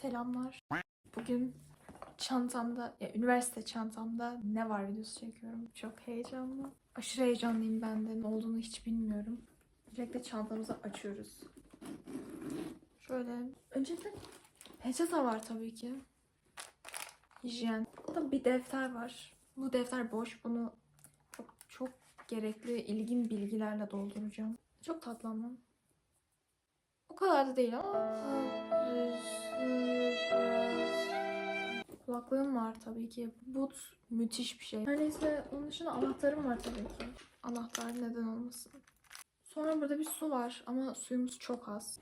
Selamlar. Bugün çantamda, ya üniversite çantamda ne var videosu çekiyorum. Çok heyecanlı. Aşırı heyecanlıyım ben de. Ne olduğunu hiç bilmiyorum. Öncelikle çantamızı açıyoruz. Şöyle. Öncelikle peçete var tabii ki. Hijyen. Burada bir defter var. Bu defter boş. Bunu çok, çok gerekli, ilgin bilgilerle dolduracağım. Çok tatlı ama. O kadar da değil ama. Kulaklığım var tabii ki. Boot müthiş bir şey. Her neyse onun dışında anahtarım var tabii ki. Anahtar neden olmasın. Sonra burada bir su var ama suyumuz çok az.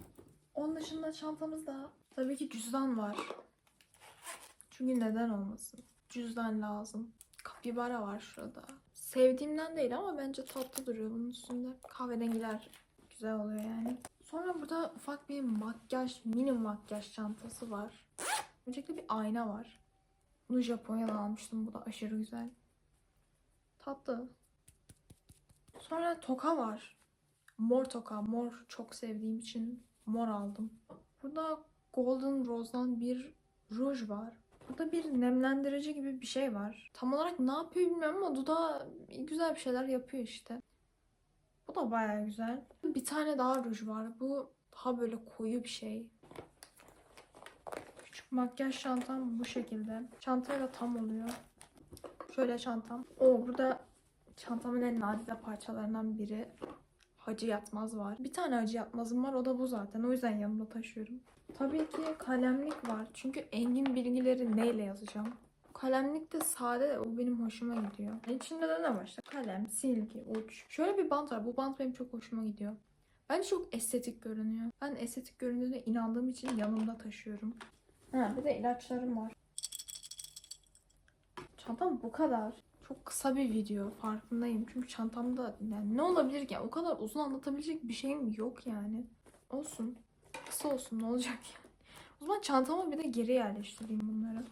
Onun dışında çantamızda tabii ki cüzdan var. Çünkü neden olmasın? Cüzdan lazım. Kapibara var şurada. Sevdiğimden değil ama bence tatlı duruyor bunun üstünde. Kahverengiler güzel oluyor yani. Burada ufak bir makyaj, mini makyaj çantası var. Öncelikle bir ayna var. Bunu Japonya'dan almıştım. Bu da aşırı güzel. Tatlı. Sonra toka var. Mor toka. Mor çok sevdiğim için mor aldım. Burada Golden Rose'dan bir ruj var. Burada bir nemlendirici gibi bir şey var. Tam olarak ne yapıyor bilmiyorum ama dudağı güzel bir şeyler yapıyor işte. Bu da baya güzel. Bir tane daha ruj var. Bu daha böyle koyu bir şey. Küçük makyaj çantam bu şekilde. Çantayla tam oluyor. Şöyle çantam. O burada çantamın en nadide parçalarından biri hacı yatmaz var. Bir tane hacı yatmazım var. O da bu zaten. O yüzden yanımda taşıyorum. Tabii ki kalemlik var. Çünkü engin bilgileri neyle yazacağım? Kalemlik de sade. O benim hoşuma gidiyor. İçinde de ne var işte? Kalem, silgi, uç. Şöyle bir bant var. Bu bant benim çok hoşuma gidiyor. Bence çok estetik görünüyor. Ben estetik göründüğüne inandığım için yanımda taşıyorum. Ha, bir de ilaçlarım var. Çantam bu kadar. Çok kısa bir video farkındayım. Çünkü çantamda yani ne olabilir ki? O kadar uzun anlatabilecek bir şeyim yok yani. Olsun. Kısa olsun ne olacak yani. O zaman çantama bir de geri yerleştireyim bunları.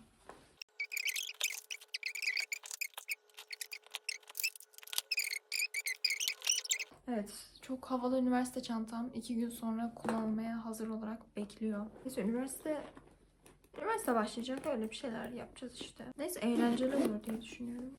Evet, çok havalı üniversite çantam iki gün sonra kullanılmaya hazır olarak bekliyor. Neyse üniversite üniversite başlayacak öyle bir şeyler yapacağız işte. Neyse eğlenceli olur diye düşünüyorum.